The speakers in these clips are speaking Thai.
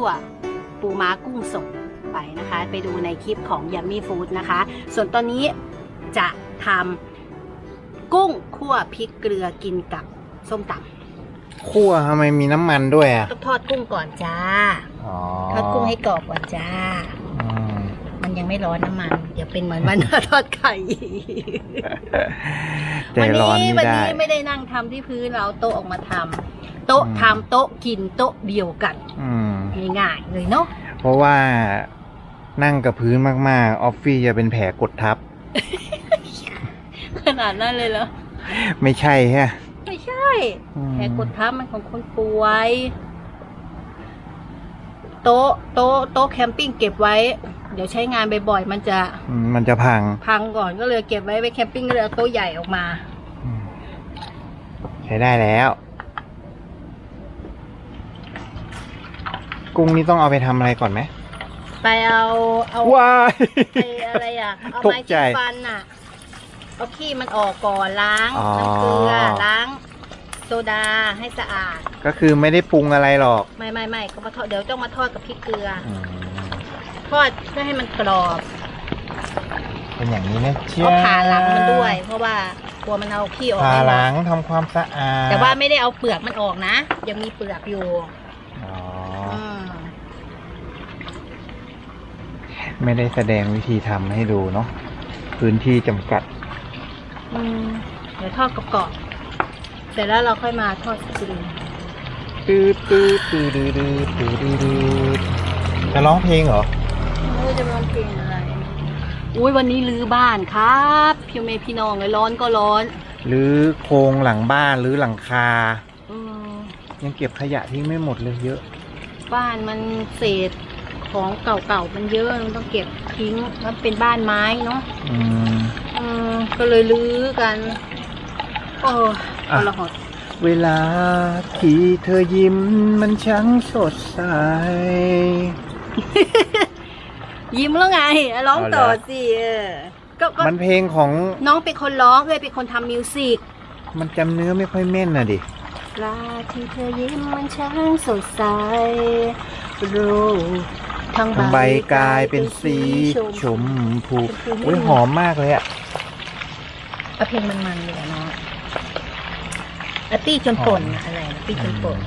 ซั่วปูม้ากุ้งสดไปนะคะ ไปดูในคลิปของยัมมี่ฟู้ดนะคะ ส่วนตอนนี้จะทำกุ้งคั่วพริกเกลือกินกับส้มตคั่วทำไมมีน้ำมันด้วยอะำต้องทอดกุ้งก่อนจ้าอ๋อทอดกุ้งให้กรอบก่อนจ้าอืมมันยังไม่ร้อนน้ำมัน เดี๋ยวเป็นเหมือนมันทอดไข่ใจวัร้อนนี้ไม่วัได้นี้ไม่ได้นั่งทำที่พื้นเราเอาโต๊ะออกมาทำโต๊ะอืมทำโต๊ะกินโต๊ะเดียวกัน อืม ง่ายๆเลยเนาะเพราะว่านั่งกับพื้นมากๆ ออฟฟี่จะเป็นแผลกดทับ ขนาดนั้นเลยเหรอ ไม่ใช่ฮะ ไม่ใช่อืมแผลกดทับมันของคนป่วย โต๊ะโต๊ะโต๊ะแคมปิ้งเก็บไว้ เดี๋ยวใช้งานบ่อยๆมันจะอืมมันจะพัง พังก่อนก็เลยเก็บไว้ไปแคมปิ้งก็เลยเอาโต๊ะใหญ่ออกมาอืมใช้ได้แล้ว กุ้งนี่ต้องเอาไปทำอะไรก่อนไหมไปเอาเอาว้าย ไปอะไรอะเอาตกไม้ใจจิ้มฟันอะเอาขี้มันออกก่อนล้างอ๋อ น้ำเกลือล้างโซดาให้สะอาด ก็คือไม่ได้ปรุงอะไรหรอกไม่ไม่ไม่ก็มาทอดเดี๋ยวต้องมาทอดกับพริกเกลืออืมทอดเพื่อให้มันกรอบเป็นอย่างนี้นะเชี่ยก็ผ่าหลังมันด้วย เพราะว่ากลัวมันเอาขี้ออกผ่าไม่หหมลัดงทำความสะอาดแต่ว่าไม่ได้เอาเปลือกมันออกนะ ยังมีเปลือกอยู่ อ๋อ ม ไม่ได้แสดงวิธีทำให้ดูเนาะพื้นที่จำกัด อืมเดี๋ยวทอดกรอบๆเสร็จแล้วเราค่อยมาทอดกินตืดตืดตืดตืดตืดตืดตืดจะร้องเพลงเหรอไม่รู้จะร้องเพลงอะไร อุ้ยวันนี้รื้อบ้านครับพี่เมย์พี่น้องเลยร้อนก็ร้อนหรือโครงหลังบ้านหรือหลังคา อืมยังเก็บขยะทิ้งไม่หมดเลยเยอะ บ้านมันเศษ ของเก่าๆมันเยอะมันต้องเก็บทิ้งแล้วเป็นบ้านไม้เนาะอืมอืมก็เลยรื้อกันโอ้ทรหดเวลาที่เธอยิ้มมันช่างสดใส ยิ้มแล้วไงร้องเอาเหรอต่อสิเออก็ก็มันเพลงของน้องเป็นคนร้องเลยเป็นคนทำมิวสิกมันจำเนื้อไม่ค่อยแม่นน่ะดิเวลาที่เธอยิ้มมันช่างสดใสโร ทั้งทั้งใบกลายเป็นสีชมพูอุ้ยหอมมากเลยอะเอาเพลงมันๆเลยอะเนาะอาตี้จนป่นอะอะไรนะตี้จนป่น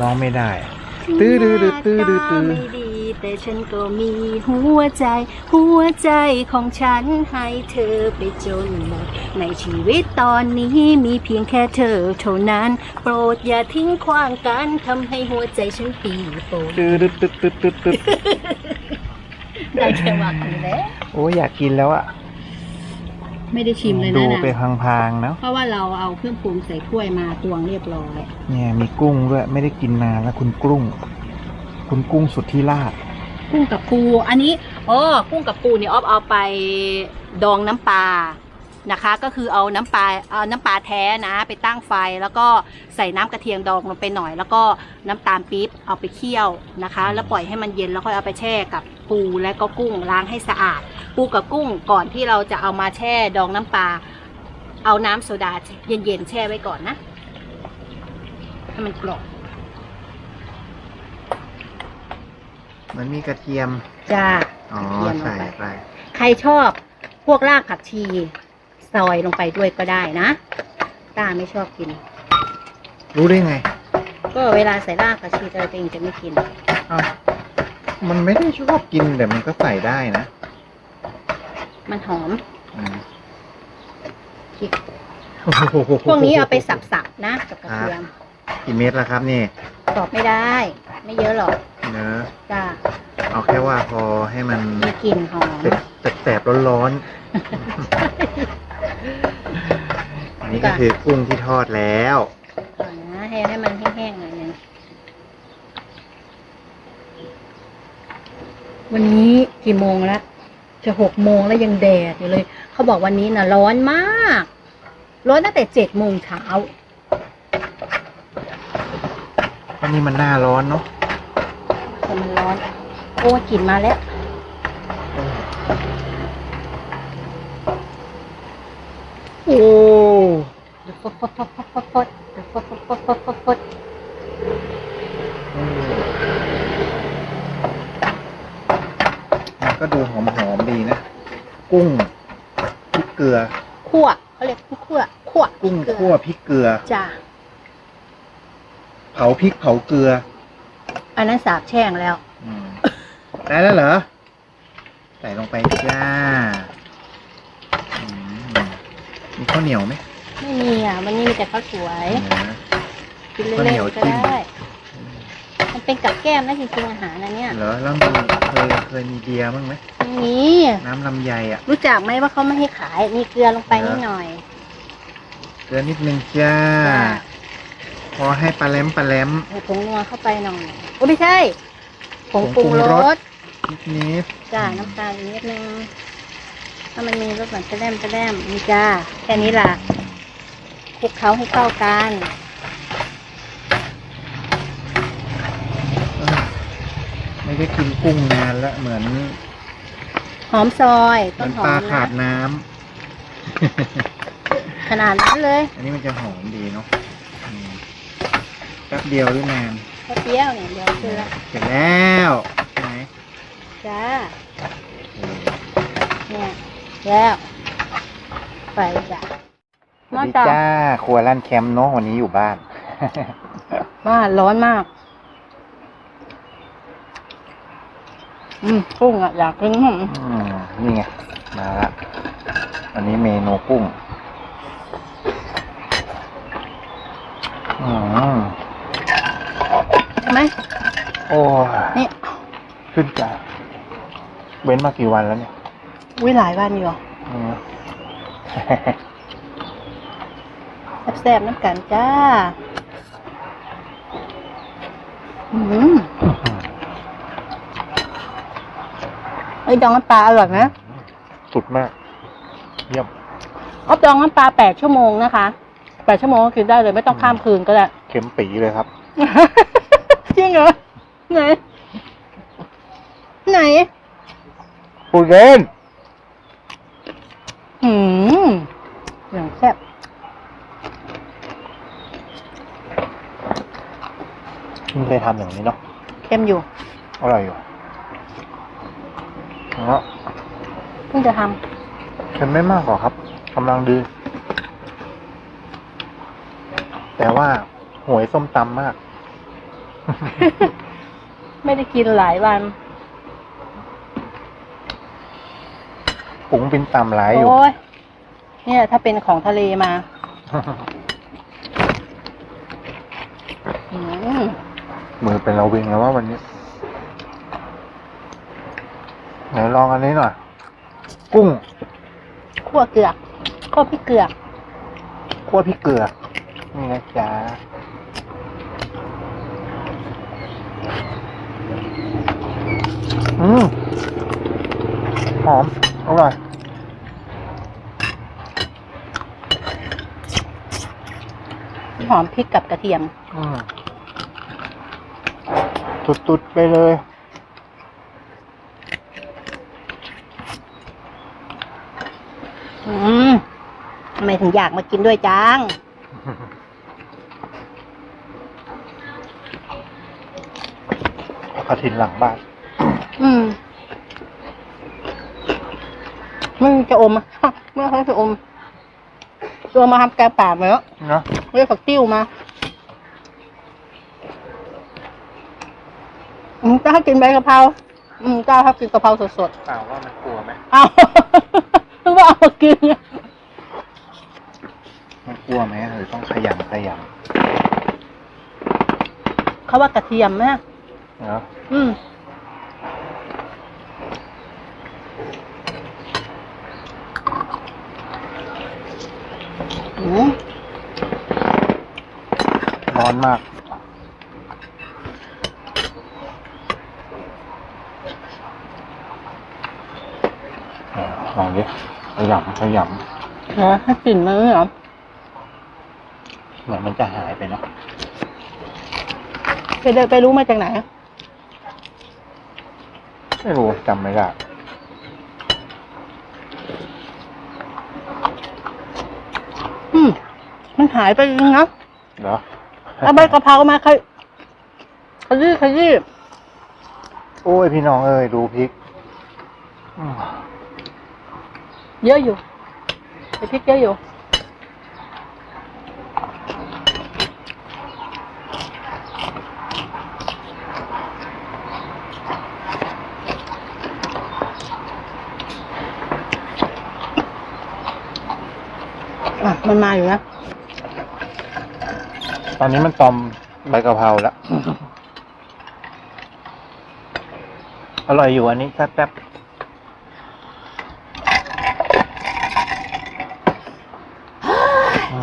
ร้องไม่ได้ตื้อ ดื้อดื้อตื้อดื้อตื้อไม่ดี แต่ฉันก็มีหัวใจ หัวใจของฉันให้เธอไปจนหมดในชีวิตตอนนี้มีเพียงแค่เธอเท่านั้น โปรดอย่าทิ้งขว้างกันทำให้หัวใจฉันปีโปนตื้อดื้อตึ๊ดตึ๊ดตึ๊ดตึ๊ดได้แค่ว่ากันแหล้วโอ้ยอยากกินแล้วอะ ไม่ได้ชิมเลยดูนะนะไปพางๆเนาะเพราะว่าเราเอาเครื่องปรุงใส่ถ้วยมาตวงเรียบร้อย เนี่ยมีกุ้งด้วยไม่ได้กินนานแล้วคุณกุ้ง คุณกุ้งสุดที่ราชกุ้งกับปู อันนี้อ๋อกุ้งกับปูเนี่ยออฟเอาไปดองน้ำปลานะคะ ก็คือเอาน้ำปลาเอาน้ำปลาแท้นะ ไปตั้งไฟแล้วก็ใส่น้ำกระเทียมดองลงไปหน่อย แล้วก็น้ำตาลปี๊บเอาไปเคี่ยวนะคะ แล้วปล่อยให้มันเย็นแล้วค่อยเอาไปแช่กับ ปูและก็กุ้งล้างให้สะอาด ปูกับกุ้งก่อนที่เราจะเอามาแช่ดองน้ำปลาเอาน้ำโซดาเย็นๆแช่ไว้ก่อนนะให้มันกรอบมันมีกระเทียมจ้าอ๋อกระเทียมลงใส่ไปไปใครชอบพวกรากผักชีซอยลงไปด้วยก็ได้นะต้าไม่ชอบกิน รู้ได้ไง ก็เวลาใส่รากผักชีตัวเองจะไม่กินอ้าว มันไม่ได้ชอบกินแต่มันก็ใส่ได้นะมันหอมอืมพริกพวกนี้เอาไปสับๆนะกับกระเทียมกี่เม็ดละครับนี่ตอบไม่ได้ ไม่เยอะหรอกเนอะจ้าเอาแค่ว่าพอให้มันมีกลิ่นหอมแสบๆร้อนๆอันนี้ก็คือกุ้งที่ทอดแล้ว ก่อนนะให้ให้มันแห้งๆหน่อยนึง วันนี้กี่โมงแล้วจะหกโมงแล้วยังแดดอยู่เลย เขาบอกวันนี้น่ะร้อนมาก ร้อนตั้งแต่เจ็ดโมงเช้าอันนี้มันหน้าร้อนเนาะแต่มันร้อน โอ้กลิ่นมาแล้วโอ้ฟดฟดฟดฟดฟดฟดฟดฟดฟดฟดฟดฟด อืมมัน ก็ดูหอมๆดีนะ กุ้งพริกเกลือคั่วเขาเรียกคั่วคั่วกุ้งเกลือคั่วพริกเกลือจ้าเผาพริกเผาเกลือ อันนั้นสาบแช่งแล้วอืมได้แล้วเหรอ ใส่ลงไปจ้าอืมมีข้าวเหนียวไหมไม่มีอะ มันนี่มีแต่ข้าวสวยเดี๋ยวนะกินข้าวเหนีเล่นยวๆก็จิ้มได้มัน เป็นกับแก้มนะจริงๆอาหารนะเนี่ยเหรอแล้วมีเคยเคยมีเบียร์บ้างไหมไม่มีน้ำลำไยอะ รู้จักไหมว่าเขาไม่ให้ขาย มีเกลือลงไปนิดหน่อยเกลือนิดนึงจ้าจ้าพอให้ปลาแหลมปลาแหลมใส่ผงนัวเข้าไปหน่อยโอ้ไม่ใช่ผงปรุงผงปรุงรรสสนิดนิดจ้าน้ำตาลอีกนิดนึงถ้ามันมีรสหวานจะแด้มจะแด้มนี่จ้าแค่นี้ล่ะคลุกเคล้าให้เข้ากัน เออ ไม่ได้กินกุ้งนานแล้วเหมือนหอมซอยเหต้มือนนหอปลามขาดนะน้ำขนาดนั้นเลยอันนี้มันจะหอมดีเนาะอืมแป๊บเดียวหรือนานข้าวเตี้ยวเนี่ยเดี๋ยวเกลือเสร็จแล้วใช่ไหมจ้าเนี่ยแล้วไปจ้ะสวัสดีจ้าครัวร้านแคมป์เนาะวันนี้อยู่บ้าน ว่าร้อนมาก อืมกุ้งอะอยากกินอืมอืมนี่ไง มาละ อันนี้เมนูกุ้ง อืมใช่ไหมโอ้ยนี่ขึ้นใจเว้นมากี่วันแล้วเนี่ยวิหลายวันอยู่อืม แซ่บๆน้ำกันจ้า อืม ไอ้ยดองน้ำปลาอร่อยไหมสุดมาก เยี่ยมออฟดองน้ำปลาแปดชั่วโมงนะคะแปดชั่วโมงก็กินได้เลยไม่ต้องข้ามคืนก็ได้ เข็มปีเลยครับ จริงเหรอ ไหน ไหนปูเล่นหืมอย่างแซ่บไม่เคยทำอย่างนี้เนาะเค็มอยู่ อร่อยอยู่ เนาะเพิ่งจะทเค็มไม่มากหรอกครับกำลังดี แต่ว่าหวยส้มตำมากำ ไม่ได้กินหลายวัน ปุ๋งเป็นตำหลายอยู่ โอ้ย เนี่ยถ้าเป็นของทะเลมาอืมมือเป็นเราวิงแล้วว่าวันนี้ ไหนลองอันนี้หน่อย กุ้งคั่วเกลือกคั่วพริกเกลือกคั่วพริกเกลือ นี่นะจ๊ะอืมหอม อร่อยหอมพริกกับกระเทียม อืมตุดๆไปเลย อืมทำ ไมถึงอยากมากินด้วยจัง กระถินหลังบ้าน อืมไม่มีจะอมอะไม่เขาจะอม ตัวมาทำแกงป่ามาแล้วเนาะเรียกผักติ้วมาอืมเจ้ากินใบกะเพราอืมเจ้าชอบกินกะเพราสดถามว่ามันกลัวไหมๆอ้าวนึกว่าเอามากินมัน กลัวไหมหรือต้องขยำขยเขาว่ากระเทียมนะำเนาะอืมอืมร้อนมากอ่าลองดิขยำขยเหรอให้กลิ่นมันเหรอำ เหมือนมันจะหายไปเนาะไปเดินไปรู้มาจากไหนไม่รู้จำไม่ได้อืมมันหายไปจริงนะเหรอเอาใบกะเพรามาขยขยี้ขยี้โอ้ยพี่น้องเอ้ยดูพริกอืมเยอะอยู่ไอพริกเยอะอยู่ มันมาอยู่นะตอนนี้มันตอมใบกะเพราแล้ว อร่อยอยู่อันนี้แซ่บๆ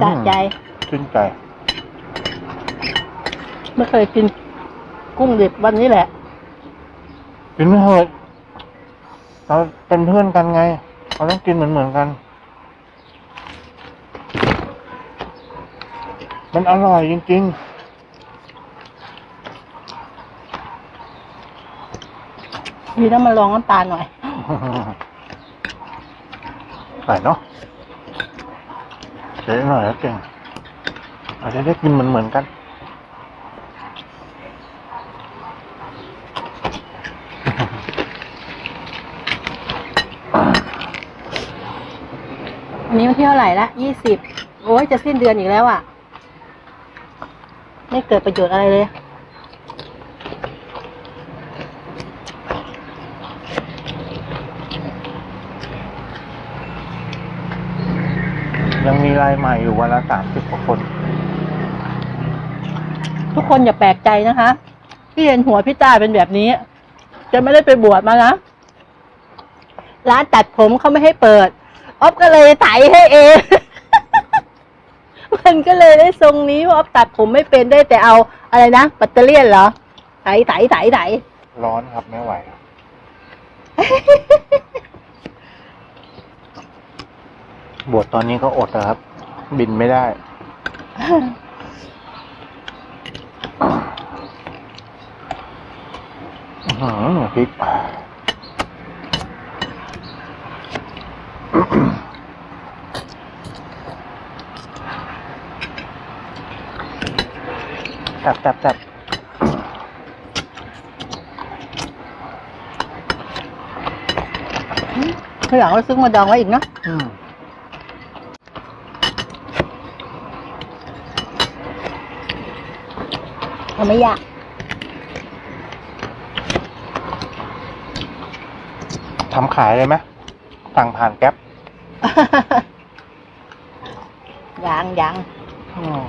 สะใจ ชื่นใจ ไม่เคยกินกุ้งดิบวันนี้แหละ กินไม่เถอะเราเป็นเพื่อนกันไง เราต้องกินเหมือนเหมือนๆกัน มันอร่อยจริงมีน้ำมันรองน้ำตาลหน่อย ๆใส่เนาะเจ๊หน่อยแล้วเก่งอาจจะได้กินเหมือนเหมือนๆกัน อันนี้วันที่เท่าไหร่ละยี่สิบโอ้ยจะสิ้นเดือนอีกแล้วอะ ไม่เกิดประโยชน์อะไรเลย ยังมีรายใหม่อยู่วันละสามสิบกว่าคน ทุกคนอย่าแปลกใจนะคะที่เห็นหัวพี่ต้าเป็นแบบนี้จะไม่ได้ไปบวชมานะร้านตัดผมเขาไม่ให้เปิดออฟก็เลยไถให้เอง มันก็เลยได้ทรงนี้เพราะออฟตัดผมไม่เป็นได้แต่เอาอะไรนะแบัตเตอเลียนเหรอไถไถไถไถร้อนครับไม่ไหวครับบวชตอนนี้ก็อดนะครับ บินไม่ได้ อื้อหือพริก จับจับจับทีหลังเราซื้อมาดองไว้อีกเนาะอืมทำไม่ยากทำขายเลยไหมสั่งผ่านแก๊ปยังยัง อืม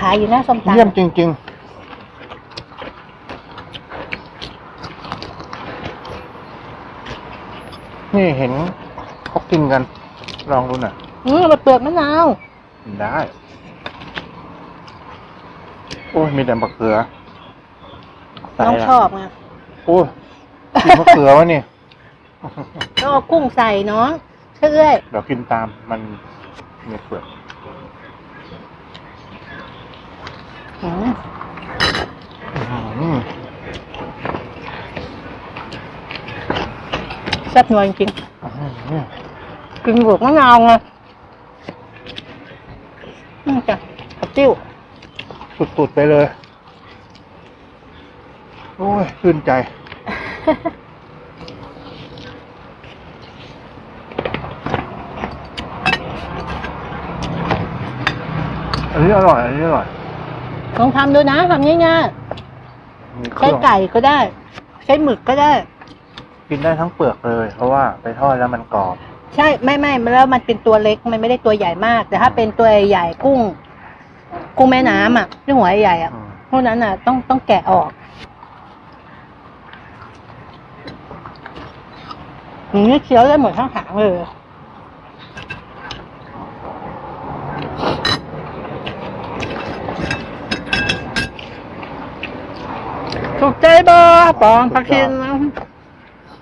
ขายอยู่หน้าส้มตำ เยี่ยมจริง ๆ นี่เห็นเขากินกัน ลองดูหน่อยอืมมาเปลือกมะนาวกินได้ โอ้ย มีแต่มะเขือใส่น้องละชอบไงโอ้ยกินมะเขือวะนี่ ก็เอากุ้งใส่เนาะเชื่อยเดี๋ยวกินตามมันมีเปลือก อืม อืม แซ่บนัวจริงอืมๆกินบวกมะนาวไงอืมจ้ะผักจิ้ว สุดๆไปเลย โอ้ยชื่นใจอันนี้อร่อย อันนี้อร่อย ลองทำดูนะทำง่ายมีๆเคใช้รื่องไก่ก็ได้ ใช้หมึกก็ได้ กินได้ทั้งเปลือกเลย เพราะว่าไปทอดแล้วมันกรอบ ใช่ไม่ไม่แล้วมันเป็นตัวเล็กมันไม่ได้ตัวใหญ่มาก แต่ถ้าเป็นตัวใหญ่กุ้ง กุ้งแม่น้ำอะที่หัวใหญ่อะอืม พวกนั้นอะ ต้องต้องแกะออกอย่างนี้เคี้ยวได้หมดทั้งหางเลย ถูกใจบ่ปองพักชินนะ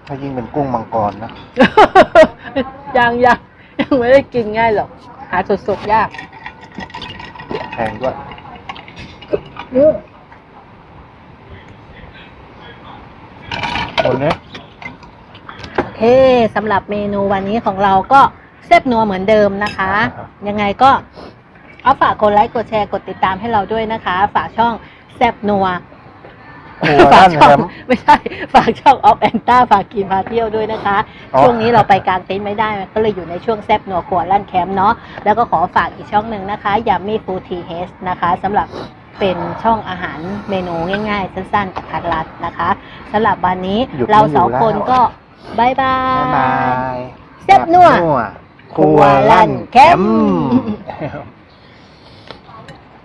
ถ้ายิ่งเป็นกุ้งมังกรนะ ยังยังยังไม่ได้กินง่ายหรอก หาสดสดยาก แพงด้วยคนนี้โอเคสำหรับเมนูวันนี้ของเราก็เซฟนัวเหมือนเดิมนะคะ ยังไงก็เอาฝากกดไลค์กดแชร์กดติดตามให้เราด้วยนะคะ ฝากช่องแซบนัว ครัวฝาลั่กนช่แคองมป์ไม่ใช่ ฝากช่องออฟแอนต้าฝากกินพาเที่ยวด้วยนะคะ อ๋อ ช่วงนี้เราไปกลางเต็นท์ไม่ได้ ก็เลยอยู่ในช่วงแซบนัวครัวลั่นแคมป์เนาะแล้วก็ขอฝากอีกช่องหนึ่งนะคะยามี่ฟูทีเฮสนะคะสำหรับเป็นช่องอาหารเมนูง่ายๆ สั้นๆกับทัดรัดนะคะสำหรับวันนี้หยุดเราไม่อยู่สองคนแล้วก็บายบาบ๊ายบาย ยแซ่บนัว ครัวลั่นแคมป์แคมป์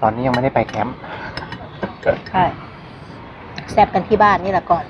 ตอนนี้ยังไม่ได้ไปแคมป์ ใช่ แซบกันที่บ้านนี่แหละก่อน